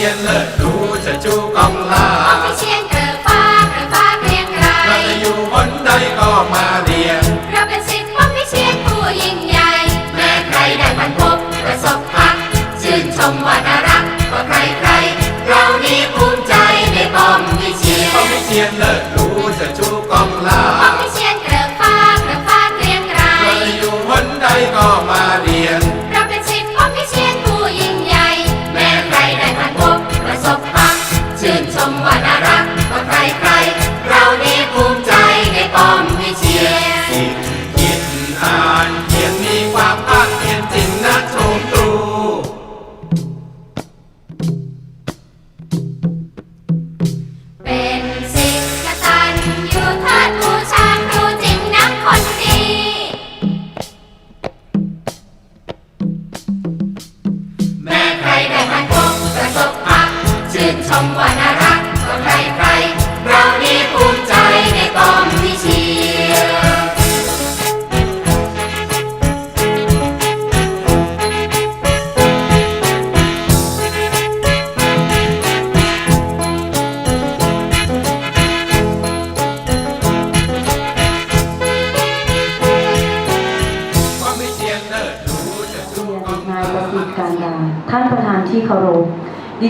ียนเลิศรู้จะจู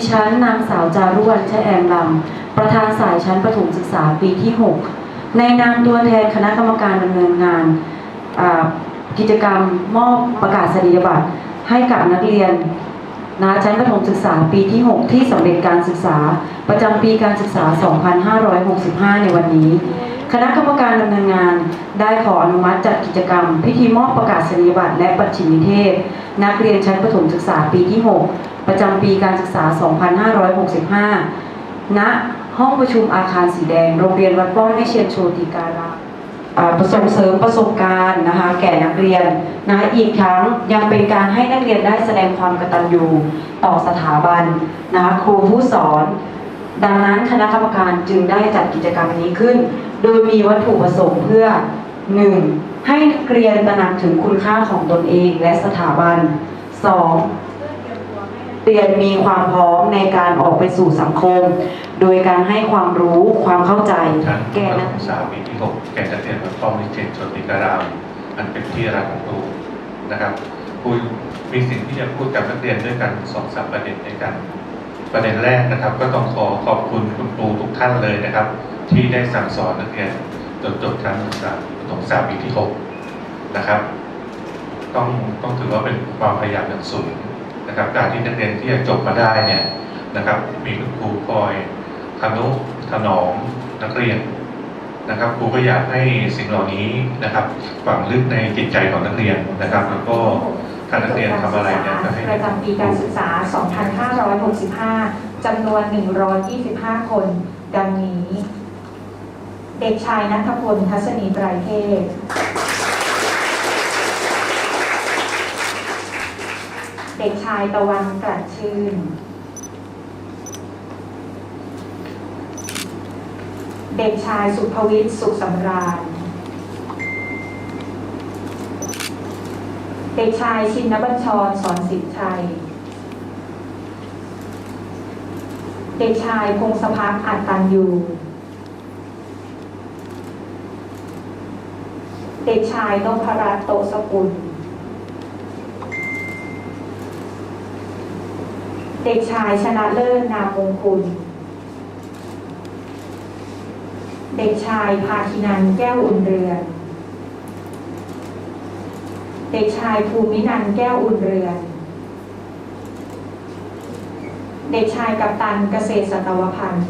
ฉันนางสาวจารุวรรณชะแอมลำ ประธานสายชั้นประถมศึกษาปีที่ 6 ในนามตัวแทนคณะกรรมการดำเนินงานกิจกรรมมอบประกาศนียบัตรให้กับนักเรียนนะชั้นประถมศึกษาปีที่ 6 ที่สำเร็จการศึกษา ประจำปีการศึกษา 2565 ในวันนี้ คณะกรรมการดำเนินงาน ได้ขออนุมัติจัดกิจกรรม พิธีมอบประกาศนียบัตรและบัตรชินิเทศ นักเรียนชั้นประถมศึกษาปีที่ 6 ประจำปีการศึกษา 2565 ณ ห้องประชุมอาคารสีแดง โรงเรียนวัดป้อมวิเชียนโชติการามประสงเสริมประสบการณ์นะคะแก่นักเรียนนะอีกทั้งยังเป็นการให้นักเรียนได้แสดงความกตัญญูต่อสถาบันนะคะครูผู้สอน ดังนั้นคณะกรรมการจึงได้จัดกิจกรรมนี้ขึ้น โดยมีวัตถุประสงค์เพื่อ 1. ให้นักเรียนตระหนักถึงคุณค่าของตนเองและสถาบัน 2. เรียนมีความพร้อมในการออกไปสู่สังคม โดยการให้ความรู้ความเข้าใจชั้นแก่ประนัถกมศึกษาปีที่6แก่นักเรียนวัดป้อมวิเศษชนติการาม อันเป็นที่รักของครูนะครับครูมีสิ่งที่จะพูดกับนักเรียนด้วยกันสองสามประเด็นด้วยกัน ประเด็นแรกนะครับ ก็ต้องขอขอบคุณคุณครูทุกท่านเลยนะครับ ที่ได้สั่งสอนนักเรียนจนจบชั้นศึกษาประถมศึกษาปีที่6นะครับ ต้องต้องถือว่าเป็นความพยายามอย่างสูง นะครับการที่นักเรียนที่จะจบมาได้เนี่ยนะครับ มีคุณครูคอยทนุถนอมนักเรียนนะครับครูก็อยากให้สิ่งเหล่านี้นะครับฝังลึกในจิตใจของนักเรียนนะครับ แล้วก็ถ้านักเรียนทำอะไรเนี่ยก็ให้ประจำปีการศึกษา 2565จำนวน 125 คน ดังนี้ เด็กชายนัทพลทัศนีไตรเทพ เด็กชายตะวันกลั่นชื่น เด็กชายสุภวิทย์สุขสำราญ เด็กชายชินบัญชรสอนสิทธิ์ชัย เด็กชายพงศพักอัตตันยู เด็กชายนพรัตน์โตสกุล เด็กชายชนะเลิศนามมงคุณเด็กชายภาคินันแก้วอุ่นเรือน เด็กชายภูมินันแก้วอุ่นเรือน เด็กชายกัปตันเกษตรสัตวพันธ์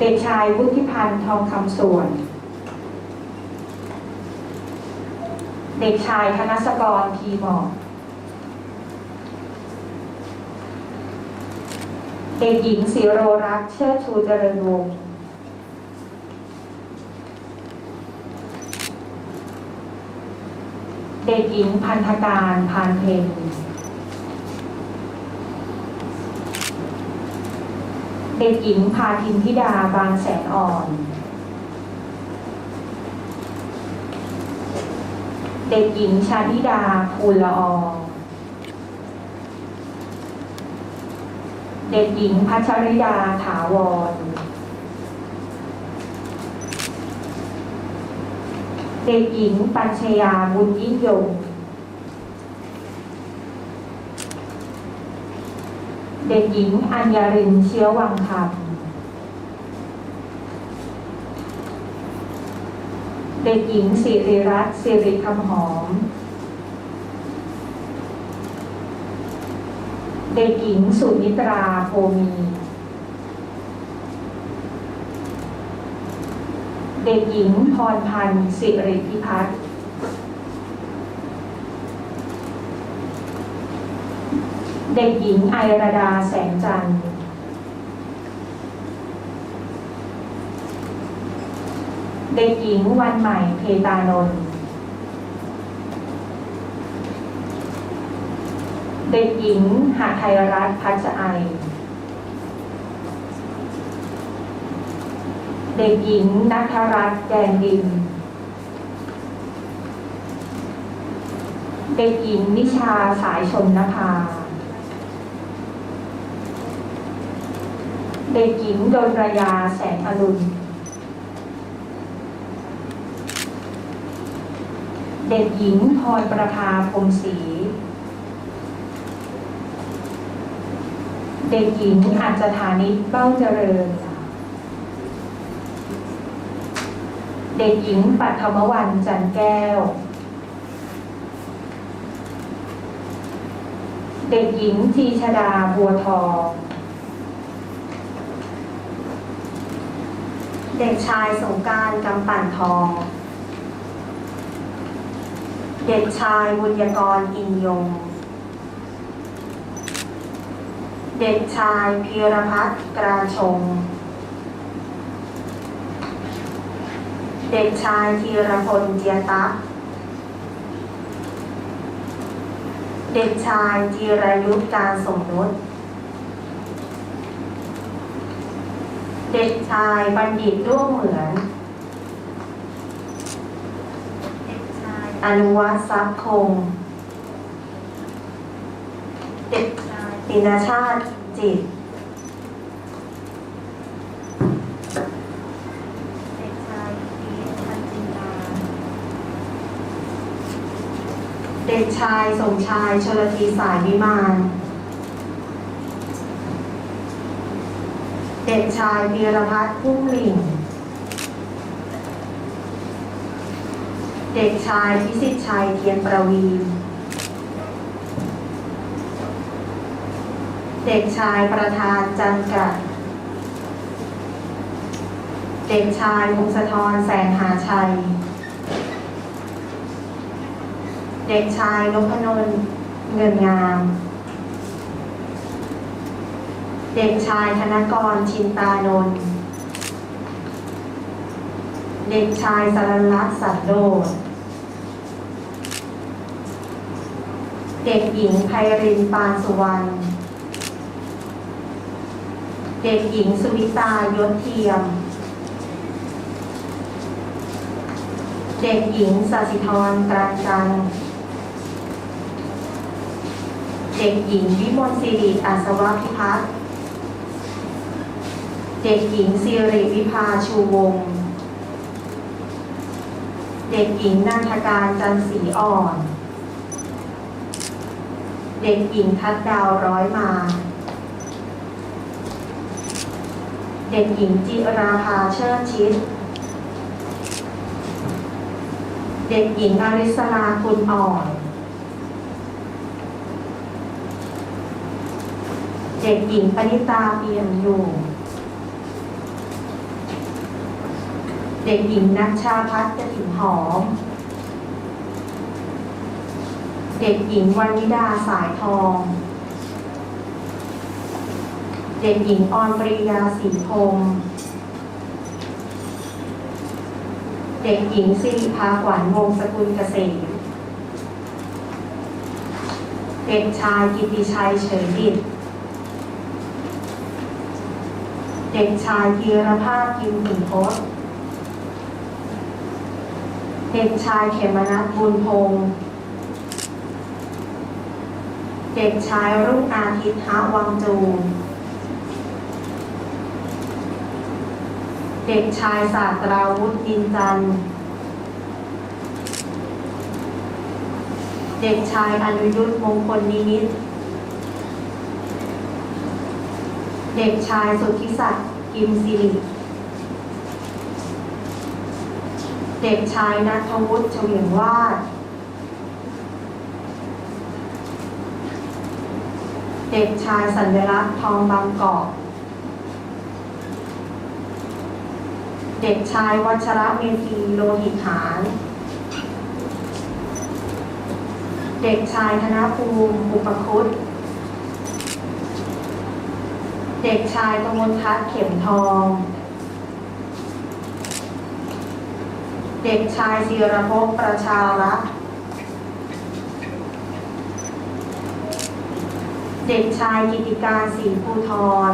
เด็กชายวุฒิพันธ์ทองคำส่วน เด็กชายธนสกรทีหมอก เด็กหญิงศิโรรักษ์เชิดชูเจริญวงศ์เด็กหญิงพันธการพานเพนเด็กหญิงพาทินธิดาบางแสนอ่อน เด็กหญิงชาธิดาภูลละออ เด็กหญิงพัชริดาถาวร เด็กหญิงปัญชยาบุญยิ่งยง เด็กหญิงอัญญารินเชื้อวังคำเด็กหญิงสิริรัตน์สิริคำหอม เด็กหญิงสุนิตราโพมี เด็กหญิงพรพันธ์สิริพิพัฒน์เด็กหญิงไอราดาแสงจันทร์ เด็กหญิงวันใหม่เพตานนท์ เด็กหญิงหาไทยรัตน์พัชไอ เด็กหญิงนัทรัตน์แดงดิน เด็กหญิงนิชาสายชนนภา เด็กหญิงดนรยาแสงอรุณ เด็กหญิงพรประภาพรมศรี เด็กหญิงอัจฐานิตเบ้าเจริญ เด็กหญิงปัทมวันจันแก้ว เด็กหญิงจีชดาบัวทอง เด็กชายสงการกำปั่นทอง เด็กชายบุญยกรอินยง เด็กชายพีรพัฒน์กราชง เด็กชายธีรพลเจียตะเด็กชายจีรายุทธการสมนุษเด็กชายบัณฑิตร่วมเหมือนเด็กชายอนุวัฒน์ทรัพย์คง เด็ก ตินชาติ จิต เด็กชายพีพันจินดาเด็กชายสมชายชลทีสายวิมาน เด็กชายวีรพัฒน์พุ่มลิงเด็กชายพิสิทธิ์ชัยเทียนประวีน เด็กชายประธานจันกะเด็กชายพงศธรแสงหาชัย เด็กชายนพนนเงินงาม เด็กชายธนกรชินตานนท์เด็กชายสรันลักษณ์สัตโดดเด็กหญิงไพรินปานสุวรรณ เด็กหญิงสุวิตายศเทียม เด็กหญิงสสิธรกราจันทร์เด็กหญิงวิมลสิริอาสวะพิพัฒน์เด็กหญิงสิริวิภาชูวงศ์เด็กหญิงนันทการจันสีอ่อน เด็กหญิงทัดดาวร้อยมา เด็กหญิงจิราภาเชิดชิด เด็กหญิงอริสลาคุณอ่อน เด็กหญิงปณิตาเปียมอยู่ เด็กหญิงนัชชาพัฒน์กระถิ่นหอม เด็กหญิงวันวิดาสายทอง เด็กหญิงออนปริยาสีพงษ์เด็กหญิงสิริภาขวัญวงศ์สกุลเกษมเด็กชายกิติชัยเฉยดิตเด็กชายธีรภาพกิมขุนทศเด็กชายเขมนัทบุญพงศ์เด็กชายรุ่งอาทิตย์ฮะวังจู เด็กชายศาสตราวุฒิดินจันทร์เด็กชายอนุยุทธมงคลนิมิตเด็กชายสุทธิศักดิ์กิมสิริ เด็กชายนัทวุฒิเฉวียงวาด เด็กชายสัญลักษณ์ทองบางกอก เด็กชายวัชระเมธีโลหิตหารเด็กชายธนภูมิอุปคุตเด็กชายกมลทัศน์เข็มทอง เด็กชายศิรภพประชารักเด็กชายกิติการศรีภูทร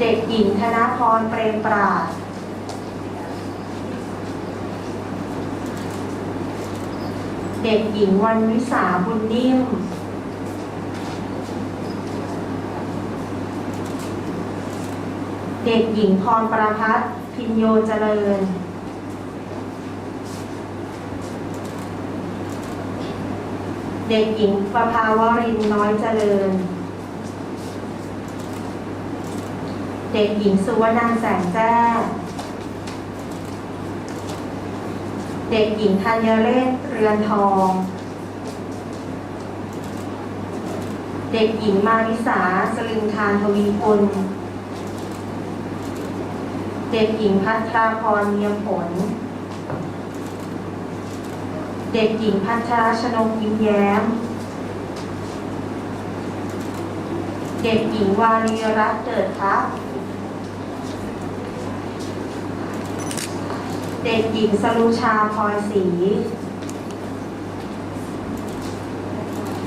เด็กหญิงธนพรเปรมปราดเด็กหญิงวันวิสาบุญนิ่ม เด็กหญิงพรประพัฒน์พินโยเจริญ เด็กหญิงประภาวรินน้อยเจริญ เด็กหญิงสุวรรณแสงแจ้งเด็กหญิงธัญเรศเรือนทอง เด็กหญิงมาริสาสลิงคานทวีกุลเด็กหญิงพัทราพรเนียมผล เด็กหญิงพัชราชนกยิ้มแย้ม เด็กหญิงวารีรัตน์เกิดทัพ เด็กหญิงสรุชาพลอยศรี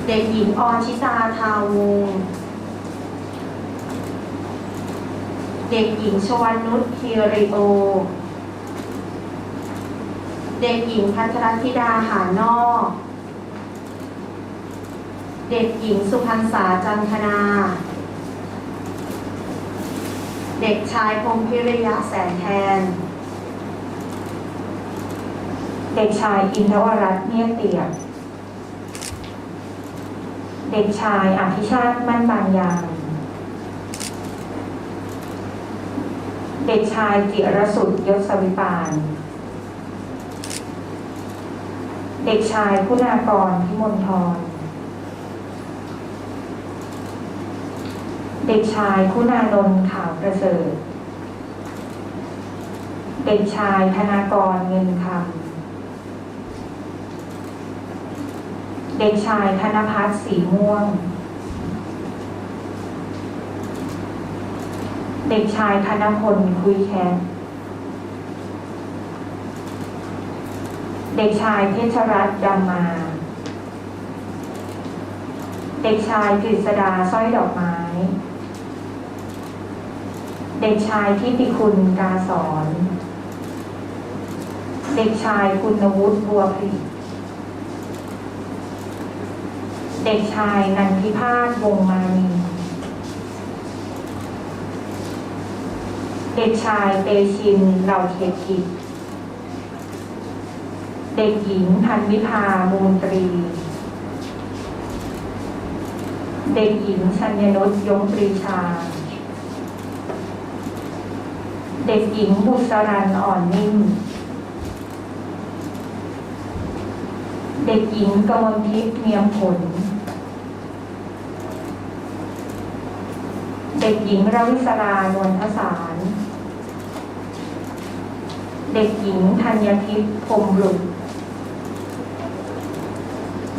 เด็กหญิงออนชิตาทาวงเด็กหญิงชวันนุชเคียริโอ เด็กหญิงพัทรธิดาหานอก เด็กหญิงสุพรรณษาจันทนา เด็กชายพงพิริยะแสนแทน เด็กชายอินทวรัตน์เนียเตียบเด็กชายอภิชาติ มั่นบางยางเด็กชายจิรสุดยศวิปาน เด็กชายคุณากรพิมลทร เด็กชายคุณานนท์ขาวประเสริฐ เด็กชายธนากรเงินคำ เด็กชายธนพัฒน์สีม่วง เด็กชายธนพลคุยแคทเด็กชายเพชรรัตน์ดำมา เด็กชายกฤษดาสร้อยดอกไม้ เด็กชายทิติคุณกาสอน เด็กชายคุณวุฒิบัวผลิ เด็กชายนันทิพาสวงมานีเด็กชายเตชินเหล่าเขตกิจ เด็กหญิงพันวิภามูลตรี เด็กหญิงชัญญนุชยงปรีชา เด็กหญิงบุษรันอ่อนนิ่ม เด็กหญิงกมลทิพย์เนียมผล ด็กหญิงราวิศรานวลทสาร เด็กหญิงธัญทิพย์พรหมบุตร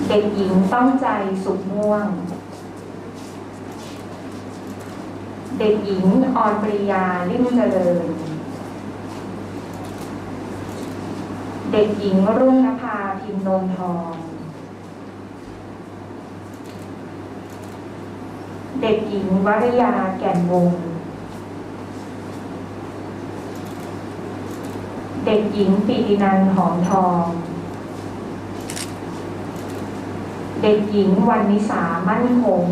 เด็กหญิงต้องใจสุขม่วง เด็กหญิงออนปริยาลิ่มเจริญ เด็กหญิงรุ่งนภาพิมพ์นนทอง เด็กหญิงวริยาแก่นวง เด็กหญิงปิตินันหอมทอง เด็กหญิงวันนิสามั่นคง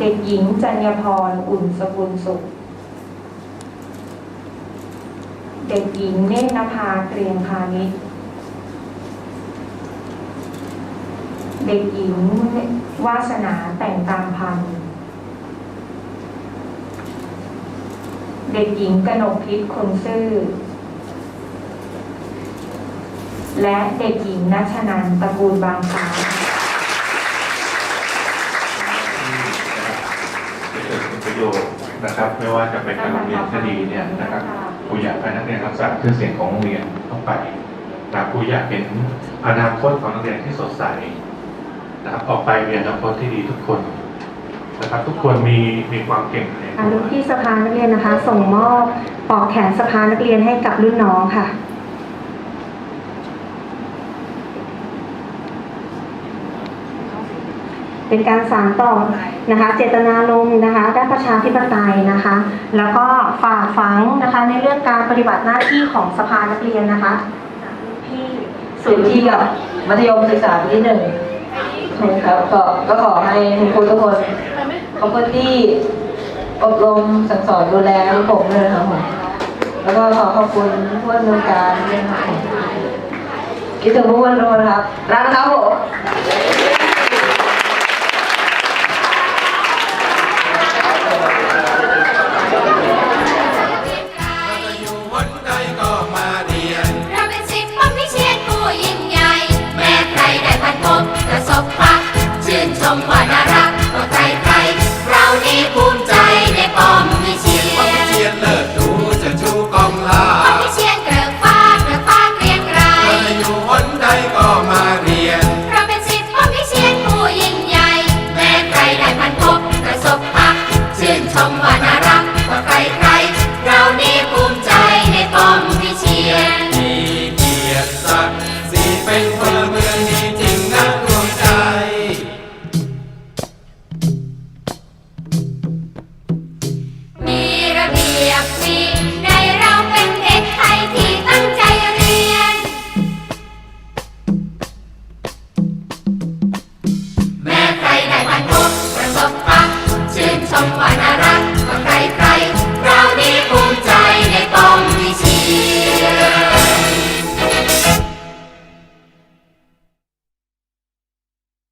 เด็กหญิงจัญญพรอุ่นสกุลสุข เด็กหญิงเนตรนภาเกรียงพาณิชย์ เด็กหญิง วาสนาแต่งตามพันธุ์เด็กหญิงกนกพิษคนซื่อ และเด็กหญิงนัชนันตระกูลบางฟ้าที่จะเกิดเป็นประโยชน์นะครับ ไม่ว่าจะเป็นการโรงเรียนคดีเนี่ยนะครับครูอยากให้นักเรียนรักษาชื่อเสียงของโรงเรียนเข้าไปนะครับครูอยากเห็นอนาคตของนักเรียนที่สดใส นะครับออกไปมีอนาคตที่ดีทุกคนนะครับทุกคนมีมีความเก่งในอ่าตัวรุ่นพี่สภานักเรียนนะคะ ส่งมอบปลอกแขนสภานักเรียนให้กับรุ่นน้องค่ะเป็นการสานต่อนะคะ เจตนารมณ์นะคะด้านประชาธิปไตยนะคะ แล้วก็ฝ่าฝังนะคะในเรื่องการปฏิบัติหน้าที่ของสภานักเรียนนะคะพี่สุดที่กับมัธยมศึกษาปีที่หนึ่งนะ ครับก็ก็ขอให้คุณครูทุกคนขอบคุณที่อบรมสั่งสอนดูแลผมเลยนะครับผมแล้วก็ขอขอบคุณผู้อำนวยการด้วยนะครับผมคิดถึงผู้อำนวยนครับรักนะครับผม Stop.